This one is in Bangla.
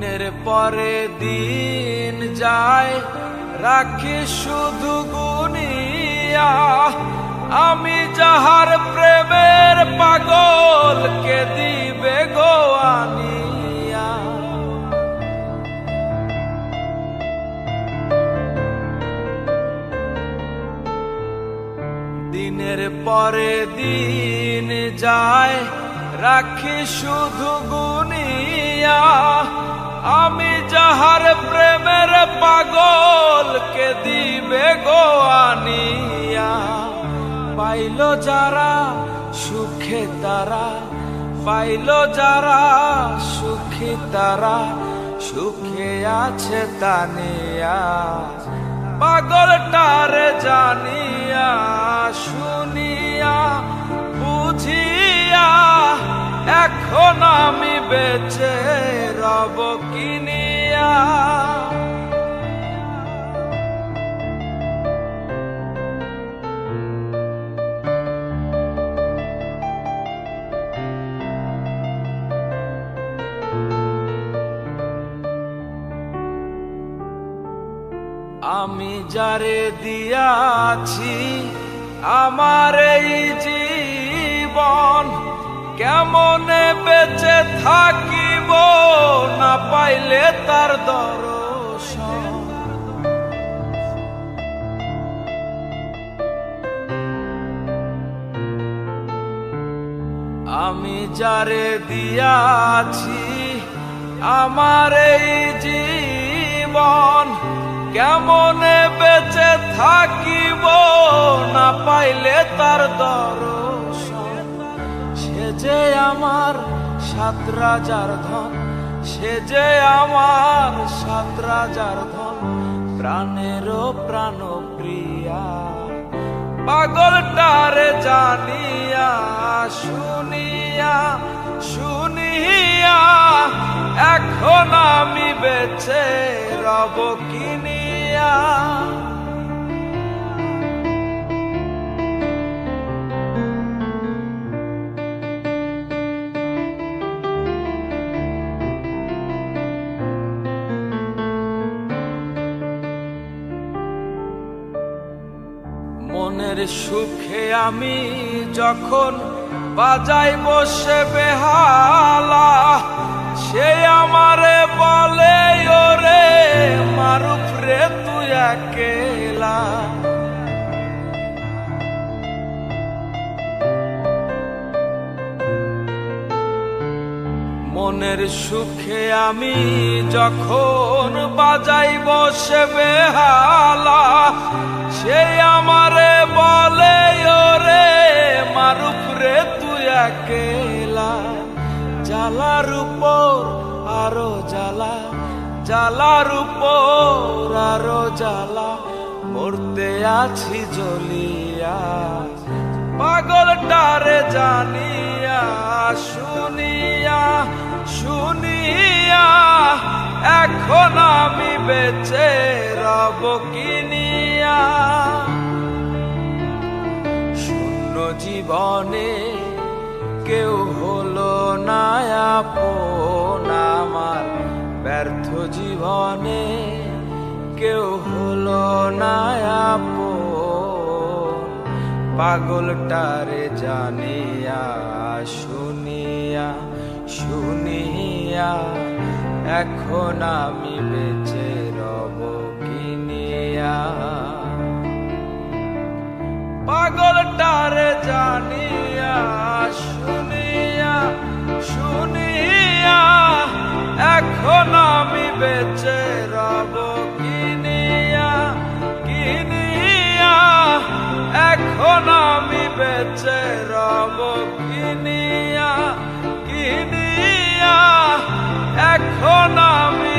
দিনের পরে দিন যায়, রাখি শুধু গুনিয়া। আমি যাহার প্রেমের পাগল কে দিবে দিনের পরে দিন যায়, রাখি শুধু গুনিয়া। আমি যাহার প্রেমের পাগল কে দিবে গো আনিয়া, পাইল যারা সুখে তারা, পাইল যারা সুখী তারা, সুখে আছে তানিয়া পাগলটারে জানিয়া, শুনিয়া, বুঝিয়া, এখন আমি বেঁচে রব কিনিয়া। আমি যারে দিয়াছি আমার এই জীবন কেমনে না পাইলে তার দর্শন। আমি যারে দিয়াছি, আমার এই জীবন কেমনে বেঁচে থাকিব না পাইলে তার দর্শন? সে যে আমার সাত রাজার ধন সে যে আমার সাত রাজার ধন, প্রাণেরও প্রাণ প্রিয়া পাগলটারে জানিয়া, শুনিয়া শুনিয়া, এখন আমি বেছে রব কিনিয়া মনের সুখে আমি যখন বাজাই বসে বেহালা সে আমারে বলে মনের সুখে আমি যখন বাজাই বসে বেহালা, সে আমারে বলে, ওরে মারুফ রে, তুই একেলা। জ্বালার উপর আরও জ্বালা, জ্বালার উপর আরও জ্বালা, মরতে আছি জ্বলিয়া। পাগলটারে জানিয়া, শুনিয়া শুনিয়া, এখন আমি বেঁচে রব কিনিয়া শূন্য জীবনে কেউ হলো না আমার। ব্যর্থ জীবনে কেউ হলো না আপন। পাগলটারে জানিয়া শুনিয়া এখন আমি বেঁচে রব কিনিয়া পাগলটারে জানিয়া, শুনিয়া শুনিয়া, এখন আমি বেঁচে রব কিনিয়া কিনিয়া এখন আমি বেঁচে রব Oh, no, me.